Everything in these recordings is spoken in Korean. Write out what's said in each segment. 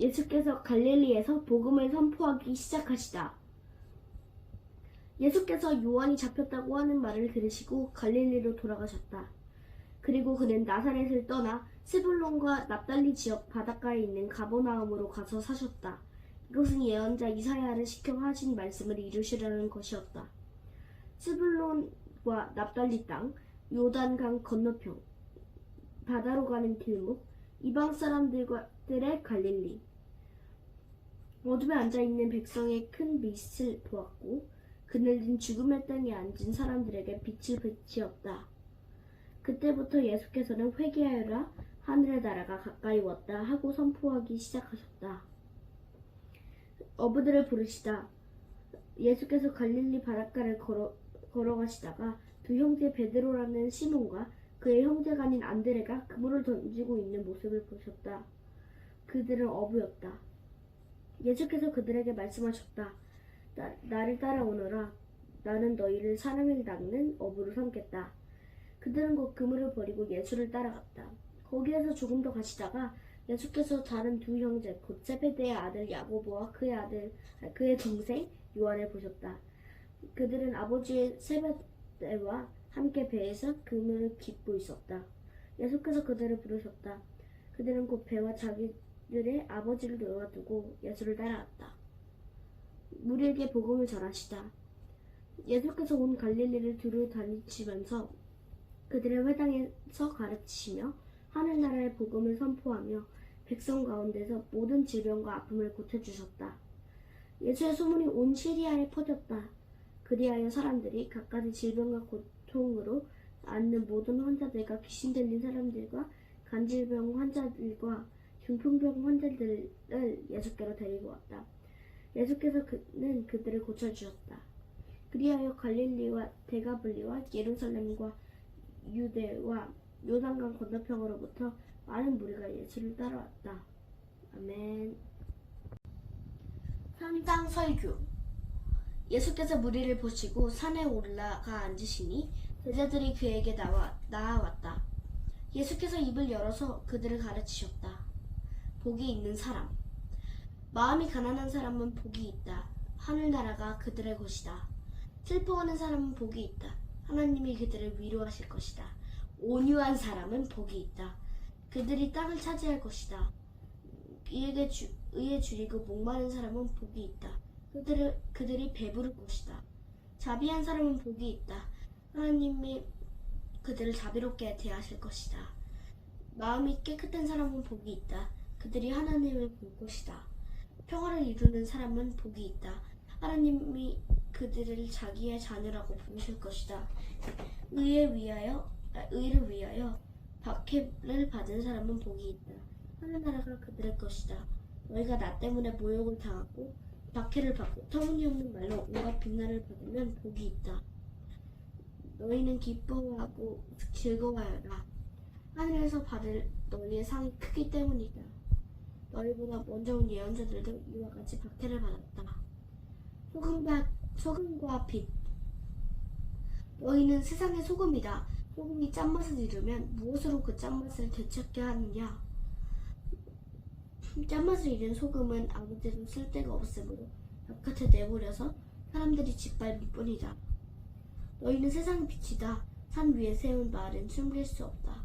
예수께서 갈릴리에서 복음을 선포하기 시작하시다. 예수께서 요한이 잡혔다고 하는 말을 들으시고 갈릴리로 돌아가셨다. 그리고 그는 나사렛을 떠나 스불론과 납달리 지역 바닷가에 있는 가보나움으로 가서 사셨다. 이것은 예언자 이사야를 시켜 하신 말씀을 이루시려는 것이었다. 스불론과 납달리 땅, 요단강 건너편, 바다로 가는 길목, 이방 사람들의 갈릴리. 어둠에 앉아있는 백성의 큰 빛을 보았고, 그늘진 죽음의 땅에 앉은 사람들에게 빛을 비치었다. 그때부터 예수께서는 회개하여라 하늘의 나라가 가까이 왔다 하고 선포하기 시작하셨다. 어부들을 부르시다. 예수께서 갈릴리 바닷가를 걸어, 걸어가시다가 두 형제 베드로라는 시몬과 그의 형제가 아닌 안드레가 그물을 던지고 있는 모습을 보셨다. 그들은 어부였다. 예수께서 그들에게 말씀하셨다. 나, 나를 따라오너라. 나는 너희를 사람을 낚는 어부로 삼겠다. 그들은 곧 그물을 버리고 예수를 따라갔다. 거기에서 조금 더 가시다가 예수께서 다른 두 형제 곧 세베대의 아들 야고보와 그의 아들 아, 그의 동생 요한을 보셨다. 그들은 아버지의 세베대와 함께 배에서 그물을 깃고 있었다. 예수께서 그들을 부르셨다. 그들은 곧 배와 자기 들의 아버지를 놓아두고 예수를 따라갔다. 무리에게 복음을 전하시다. 예수께서 온 갈릴리를 두루 다니시면서 그들의 회당에서 가르치시며 하늘나라의 복음을 선포하며 백성 가운데서 모든 질병과 아픔을 고쳐주셨다. 예수의 소문이 온 시리아에 퍼졌다. 그리하여 사람들이 각가지 질병과 고통으로 앓는 모든 환자들과 귀신 들린 사람들과 간질병 환자들과 중풍병 환자들을 예수께로 데리고 왔다. 예수께서 그는 그들을 고쳐주셨다. 그리하여 갈릴리와 대가블리와 예루살렘과 유대와 요단강 건너편으로부터 많은 무리가 예수를 따라왔다. 아멘. 현장 설교. 예수께서 무리를 보시고 산에 올라가 앉으시니 제자들이 그에게 나와 나아왔다. 예수께서 입을 열어서 그들을 가르치셨다. 복이 있는 사람. 마음이 가난한 사람은 복이 있다. 하늘나라가 그들의 것이다. 슬퍼하는 사람은 복이 있다. 하나님이 그들을 위로하실 것이다. 온유한 사람은 복이 있다. 그들이 땅을 차지할 것이다. 이에게 주, 의에 줄이고 목마른 사람은 복이 있다. 그들을, 그들이 배부를 것이다. 자비한 사람은 복이 있다. 하나님이 그들을 자비롭게 대하실 것이다. 마음이 깨끗한 사람은 복이 있다. 그들이 하나님을 볼 것이다. 평화를 이루는 사람은 복이 있다. 하나님이 그들을 자기의 자녀라고 부르실 것이다. 의에 위하여 아, 의를 위하여 박해를 받은 사람은 복이 있다. 하늘 나라가 그들의 것이다. 너희가 나 때문에 모욕을 당하고 박해를 받고 터무니없는 말로 온갖 비난을 받으면 복이 있다. 너희는 기뻐하고 즐거워하라. 하늘에서 받을 너희의 상이 크기 때문이다. 너희보다 먼저 온 예언자들도 이와 같이 박해를 받았다. 소금과, 소금과 빛. 너희는 세상의 소금이다. 소금이 짠맛을 잃으면 무엇으로 그 짠맛을 되찾게 하느냐? 짠맛을 잃은 소금은 아무데도 쓸데가 없으므로 바깥에 내버려서 사람들이 짓밟을 뿐이다. 너희는 세상의 빛이다. 산 위에 세운 말은 숨길 수 없다.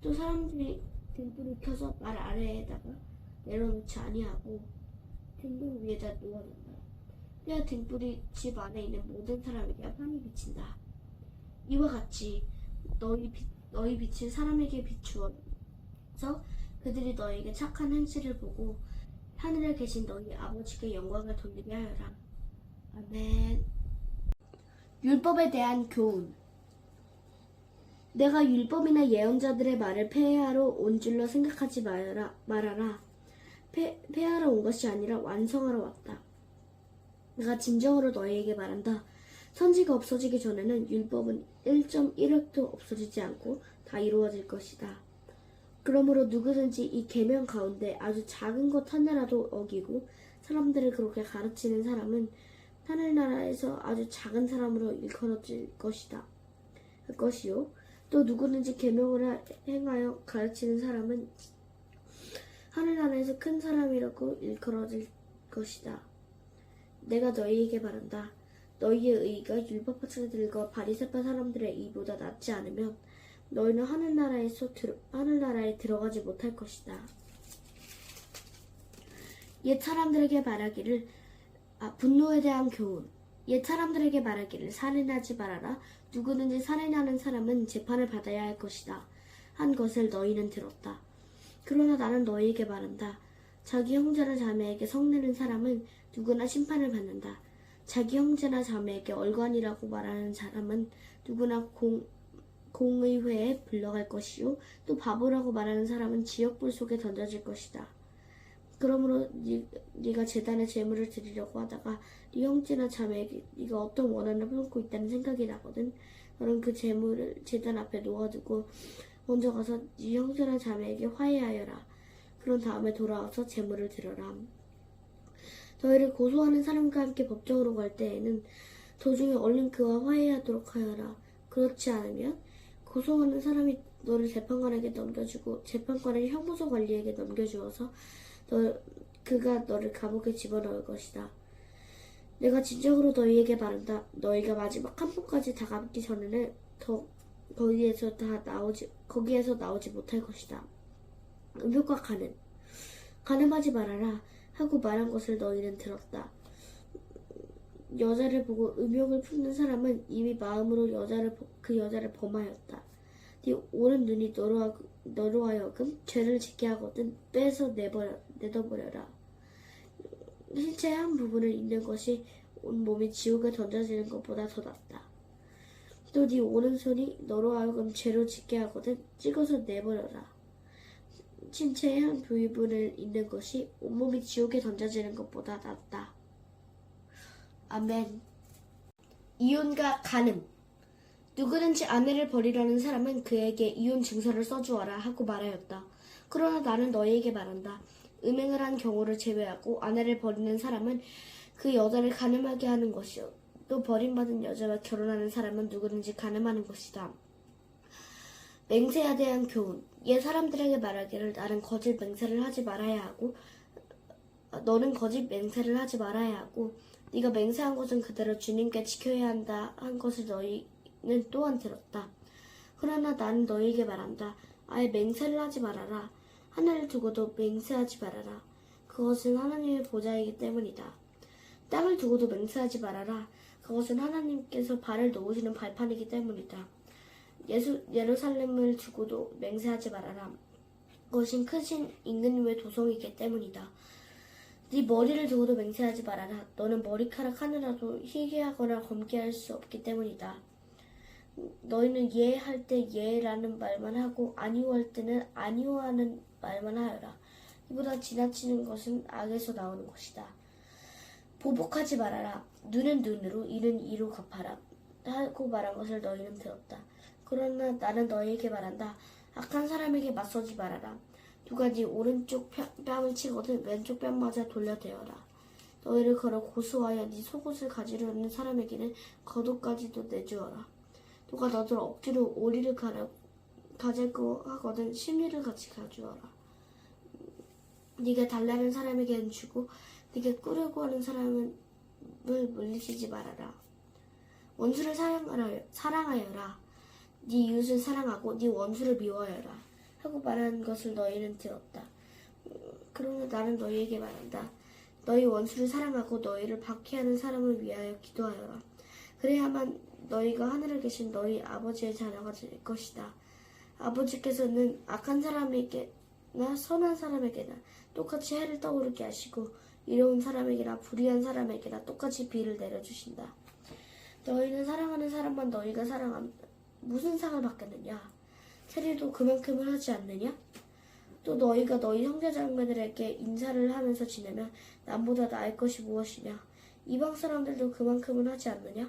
또 사람들이 등불을 켜서 말 아래에다가 내려놓지 아니하고 등불 위에다 놓아놓는다. 그래야 등불이 집 안에 있는 모든 사람에게 환히 비친다. 이와 같이 너희 빛, 너희 빛을 사람에게 비추어서 그들이 너에게 착한 행실을 보고 하늘에 계신 너희 아버지께 영광을 돌리게 하여라. 아멘. 율법에 대한 교훈. 내가 율법이나 예언자들의 말을 폐하러 온 줄로 생각하지 말아라. 말아라. 폐, 폐하러 온 것이 아니라 완성하러 왔다. 내가 진정으로 너희에게 말한다. 선지가 없어지기 전에는 율법은 1.1획도 없어지지 않고 다 이루어질 것이다. 그러므로 누구든지 이 계명 가운데 아주 작은 것 하나라도 어기고 사람들을 그렇게 가르치는 사람은 하늘 나라에서 아주 작은 사람으로 일컬어질 것이다. 것이요. 또 누구든지 계명을 행하여 가르치는 사람은 하늘나라에서 큰 사람이라고 일컬어질 것이다. 내가 너희에게 바란다. 너희의 의가 율법학자들과 바리새파 사람들의 의보다 낫지 않으면 너희는 하늘나라에서 들, 하늘나라에 들어가지 못할 것이다. 옛 사람들에게 말하기를 아, 분노에 대한 교훈. 옛 사람들에게 말하기를 살인하지 말아라. 누구든지 살인하는 사람은 재판을 받아야 할 것이다. 한 것을 너희는 들었다. 그러나 나는 너희에게 말한다. 자기 형제나 자매에게 성내는 사람은 누구나 심판을 받는다. 자기 형제나 자매에게 얼간이라고 말하는 사람은 누구나 공, 공의회에 불러갈 것이요. 또 바보라고 말하는 사람은 지역불 속에 던져질 것이다. 그러므로 네, 네가 재단에 재물을 드리려고 하다가 네 형제나 자매에게 네가 어떤 원한을 품고 있다는 생각이 나거든. 너는 그 재물을 재단 앞에 놓아두고 먼저 가서 네 형제나 자매에게 화해하여라. 그런 다음에 돌아와서 재물을 들어라. 너희를 고소하는 사람과 함께 법정으로 갈 때에는 도중에 얼른 그와 화해하도록 하여라. 그렇지 않으면 고소하는 사람이 너를 재판관에게 넘겨주고 재판관은 형무소 관리에게 넘겨주어서 너, 그가 너를 감옥에 집어넣을 것이다. 내가 진정으로 너희에게 말한다. 너희가 마지막 한 번까지 다 감기 전에는 더 거기에서 다 나오지 거기에서 나오지 못할 것이다. 음욕과 가늠 가늠하지 말아라 하고 말한 것을 너희는 들었다. 여자를 보고 음욕을 품는 사람은 이미 마음으로 여자를 보- 그 여자를 범하였다. 네 오른 눈이 너로, 하, 너로 하여금 죄를 짓게 하거든 빼서 내버려, 내둬버려라. 신체의 한 부분을 잃는 것이 온 몸이 지옥에 던져지는 것보다 더 낫다. 또 네 오른손이 너로 하여금 죄로 짓게 하거든 찍어서 내버려라. 신체의 한 부위분을 잃는 것이 온몸이 지옥에 던져지는 것보다 낫다. 아멘. 이혼과 간음. 누구든지 아내를 버리려는 사람은 그에게 이혼 증서를 써주어라 하고 말하였다. 그러나 나는 너희에게 말한다. 음행을 한 경우를 제외하고 아내를 버리는 사람은 그 여자를 가늠하게 하는 것이요. 또 버림받은 여자와 결혼하는 사람은 누구든지 가늠하는 것이다. 맹세에 대한 교훈. 옛 사람들에게 말하기를 나는 거짓 맹세를 하지 말아야 하고 어, 너는 거짓 맹세를 하지 말아야 하고 네가 맹세한 것은 그대로 주님께 지켜야 한다 한 것을 너희는 또한 들었다. 그러나 나는 너희에게 말한다. 아예 맹세를 하지 말아라. 하늘을 두고도 맹세하지 말아라. 그것은 하나님의 보좌이기 때문이다. 땅을 두고도 맹세하지 말아라. 그것은 하나님께서 발을 놓으시는 발판이기 때문이다. 예수, 예루살렘을 두고도 맹세하지 말아라. 그것은 크신 임금님의 도성이기 때문이다. 네 머리를 두고도 맹세하지 말아라. 너는 머리카락 하나라도 희게 하거나 검게 할 수 없기 때문이다. 너희는 예할 때 예라는 말만 하고 아니오 할 때는 아니오 하는 말만 하여라. 이보다 지나치는 것은 악에서 나오는 것이다. 보복하지 말아라. 눈은 눈으로, 이는 이로 갚아라. 하고 말한 것을 너희는 들었다. 그러나 나는 너희에게 말한다. 악한 사람에게 맞서지 말아라. 누가 네 오른쪽 뺨- 뺨을 치거든 왼쪽 뺨마저 돌려대어라. 너희를 걸어 고소하여 네 속옷을 가지려는 사람에게는 겉옷까지도 내주어라. 누가 너를 억지로 오리를 가려, 가질고 하거든 심리를 같이 가주어라. 네가 달라는 사람에게는 주고 네가 꾸려고 하는 사람을 물리치지 말아라. 원수를 사랑하여, 사랑하여라. 네 이웃을 사랑하고 네 원수를 미워하여라. 하고 말하는 것을 너희는 들었다. 음, 그러나 나는 너희에게 말한다. 너희 원수를 사랑하고 너희를 박해하는 사람을 위하여 기도하여라. 그래야만 너희가 하늘에 계신 너희 아버지의 자녀가 될 것이다. 아버지께서는 악한 사람에게나 선한 사람에게나 똑같이 해를 떠오르게 하시고 이로운 사람에게나 불의한 사람에게나 똑같이 비를 내려주신다. 너희는 사랑하는 사람만 너희가 사랑하면 무슨 상을 받겠느냐? 세리도 그만큼을 하지 않느냐? 또 너희가 너희 형제자매들에게 인사를 하면서 지내면 남보다 나을 것이 무엇이냐? 이방 사람들도 그만큼은 하지 않느냐?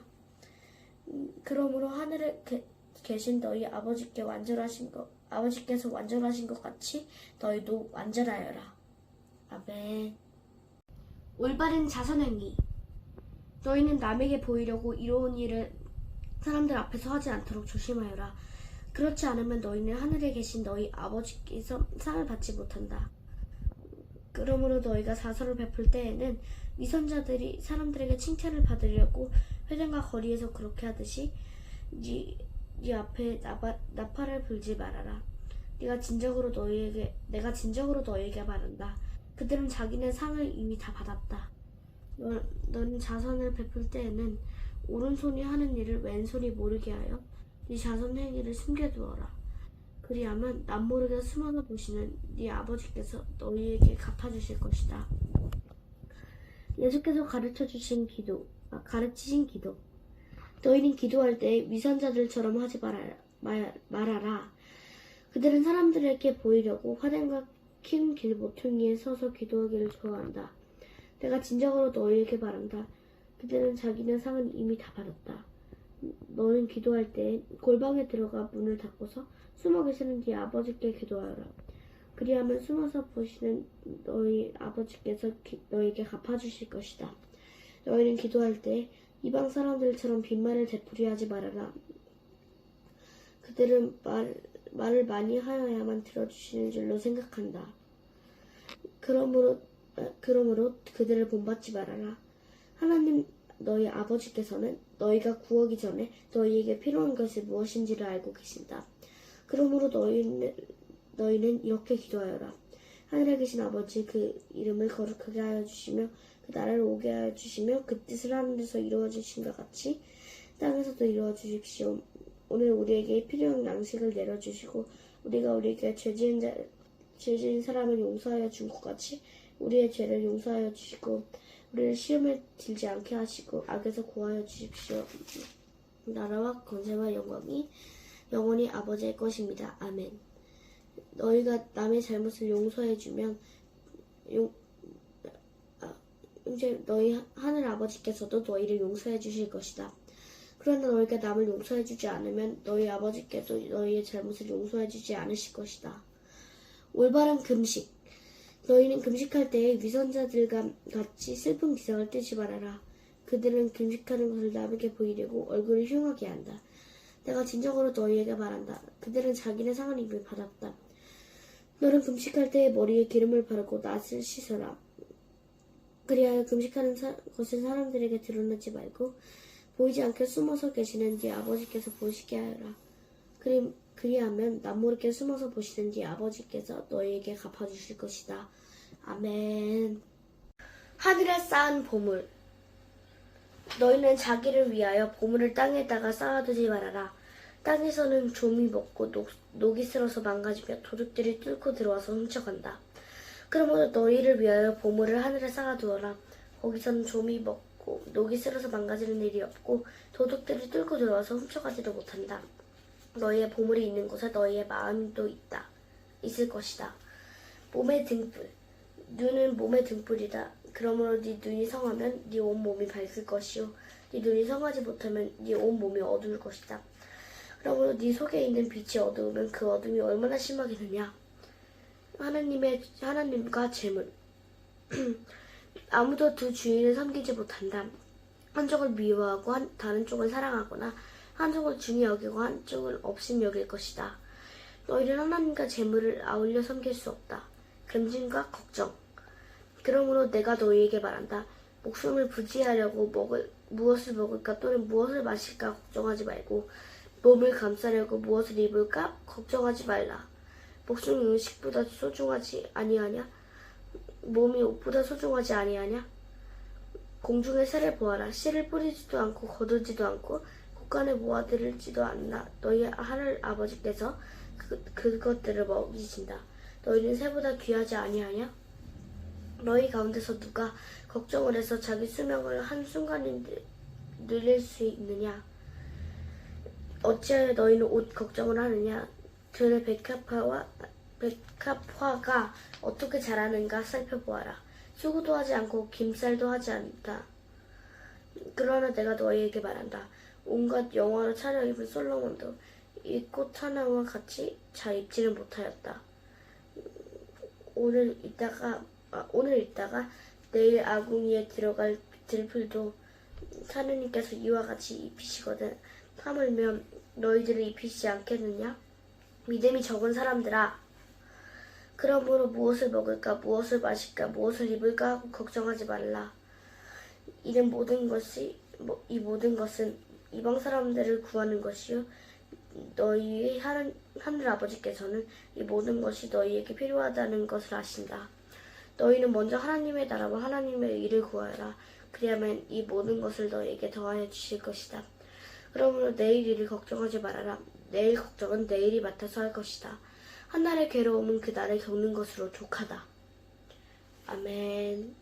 음, 그러므로 하늘에 게- 계신 너희 아버지께 완전하신 것, 아버지께서 완전하신 것 같이 너희도 완전하여라. 아멘. 올바른 자선행위. 너희는 남에게 보이려고 이로운 일을 사람들 앞에서 하지 않도록 조심하여라. 그렇지 않으면 너희는 하늘에 계신 너희 아버지께서 상을 받지 못한다. 그러므로 너희가 사서를 베풀 때에는 위선자들이 사람들에게 칭찬을 받으려고 회당과 거리에서 그렇게 하듯이 네, 네 앞에 나바, 나팔을 불지 말아라. 네가 진정으로 너희에게 내가 진정으로 너희에게 말한다. 그들은 자기네 상을 이미 다 받았다. 너, 너는 자선을 베풀 때에는 오른손이 하는 일을 왼손이 모르게 하여 네 자선 행위를 숨겨두어라. 그리하면 남모르게 숨어서 보시는 네 아버지께서 너희에게 갚아주실 것이다. 예수께서 가르쳐 주신 기도, 아, 가르치신 기도. 너희는 기도할 때 위선자들처럼 하지 말아라. 말, 말아라. 그들은 사람들에게 보이려고 화단과 큰길 모퉁이에 서서 기도하기를 좋아한다. 내가 진정으로 너희에게 말한다. 그들은 자기네 상은 이미 다 받았다. 너는 기도할 때 골방에 들어가 문을 닫고서 숨어 계시는 네 아버지께 기도하라. 그리하면 숨어서 보시는 너희 아버지께서 기- 너에게 갚아주실 것이다. 너희는 기도할 때 이방 사람들처럼 빈말을 되풀이하지 말아라. 그들은 말, 말을 많이 하여야만 들어주시는 줄로 생각한다. 그러므로, 아, 그러므로 그들을 본받지 말아라. 하나님 너희 아버지께서는 너희가 구하기 전에 너희에게 필요한 것이 무엇인지를 알고 계신다. 그러므로 너희는, 너희는 이렇게 기도하여라. 하늘에 계신 아버지 그 이름을 거룩하게 하여 주시며 그 나라를 오게 하여 주시며 그 뜻을 하늘에서 이루어 주신 것 같이 땅에서도 이루어 주십시오. 오늘 우리에게 필요한 양식을 내려 주시고 우리가 우리에게 죄 지은 자, 죄 지은 사람을 용서하여 준 것 같이 우리의 죄를 용서하여 주시고 우리를 시험에 들지 않게 하시고 악에서 구하여 주십시오. 나라와 권세와 영광이 영원히 아버지의 것입니다. 아멘. 너희가 남의 잘못을 용서해 주면 용 아, 이제 너희 하늘 아버지께서도 너희를 용서해 주실 것이다. 그러나 너희가 남을 용서해 주지 않으면 너희 아버지께서 너희의 잘못을 용서해 주지 않으실 것이다. 올바른 금식. 너희는 금식할 때에 위선자들과 같이 슬픈 기상을 떼지 말아라. 그들은 금식하는 것을 남에게 보이려고 얼굴을 흉하게 한다. 내가 진정으로 너희에게 말한다. 그들은 자기네 상을 이미 받았다. 너는 금식할 때에 머리에 기름을 바르고 낯을 씻어라. 그리하여 금식하는 사- 것을 사람들에게 드러내지 말고 보이지 않게 숨어서 계시는 네 아버지께서 보시게 하여라. 그리, 그리하면 남모르게 숨어서 보시는 네 아버지께서 너희에게 갚아주실 것이다. 아멘. 하늘에 쌓은 보물. 너희는 자기를 위하여 보물을 땅에다가 쌓아두지 말아라. 땅에서는 좀이 먹고 녹, 녹이 슬어서 망가지며 도둑들이 뚫고 들어와서 훔쳐간다. 그러므로 너희를 위하여 보물을 하늘에 쌓아두어라. 거기서는 좀이 먹고 녹이 슬어서 망가지는 일이 없고 도둑들이 뚫고 들어와서 훔쳐가지도 못한다. 너희의 보물이 있는 곳에 너희의 마음도 있다. 있을 것이다. 몸의 등불. 눈은 몸의 등불이다. 그러므로 네 눈이 성하면 네 온 몸이 밝을 것이요. 네 눈이 성하지 못하면 네 온 몸이 어두울 것이다. 그러므로 네 속에 있는 빛이 어두우면 그 어둠이 얼마나 심하겠느냐. 하나님의 하나님과 재물. 아무도 두 주인을 섬기지 못한다. 한쪽을 미워하고 한, 다른 쪽을 사랑하거나 한쪽을 중히 여기고 한쪽을 없음 여길 것이다. 너희는 하나님과 재물을 아울러 섬길 수 없다. 금진과 걱정. 그러므로 내가 너희에게 말한다. 목숨을 부지하려고 먹을, 무엇을 먹을까 또는 무엇을 마실까 걱정하지 말고 몸을 감싸려고 무엇을 입을까 걱정하지 말라. 목숨이 음식보다 소중하지 아니하냐? 몸이 옷보다 소중하지 아니하냐? 공중의 새를 보아라. 씨를 뿌리지도 않고 거두지도 않고 곳간에 모아들지도 않나. 너희 하늘 아버지께서 그, 그것들을 먹이신다. 너희는 새보다 귀하지 아니하냐? 너희 가운데서 누가 걱정을 해서 자기 수명을 한 순간에 늘릴 수 있느냐? 어찌하여 너희는 옷 걱정을 하느냐? 들의 백합화와 백합화가 어떻게 자라는가 살펴보아라. 수고도 하지 않고 김살도 하지 않다. 그러나 내가 너희에게 말한다. 온갖 영화로 차려입은 솔로몬도 이 꽃 하나와 같이 잘 입지를 못하였다. 오늘 있다가 아, 오늘 있다가 내일 아궁이에 들어갈 들풀도 하느님께서 이와 같이 입히시거든. 하물며 너희들을 입히시지 않겠느냐? 믿음이 적은 사람들아, 그러므로 무엇을 먹을까, 무엇을 마실까, 무엇을 입을까 하고 걱정하지 말라. 이는 모든 것이 뭐- 이 모든 것은 이방 사람들을 구하는 것이요 너희의 하늘, 아버지께서는 이 모든 것이 너희에게 필요하다는 것을 아신다. 너희는 먼저 하나님의 나라와 하나님의 일을 구하라. 그리하면 이 모든 것을 너희에게 더하여 주실 것이다. 그러므로 내일 일을 걱정하지 말아라. 내일 걱정은 내일이 맡아서 할 것이다. 한 날의 괴로움은 그 날을 겪는 것으로 족하다. 아멘.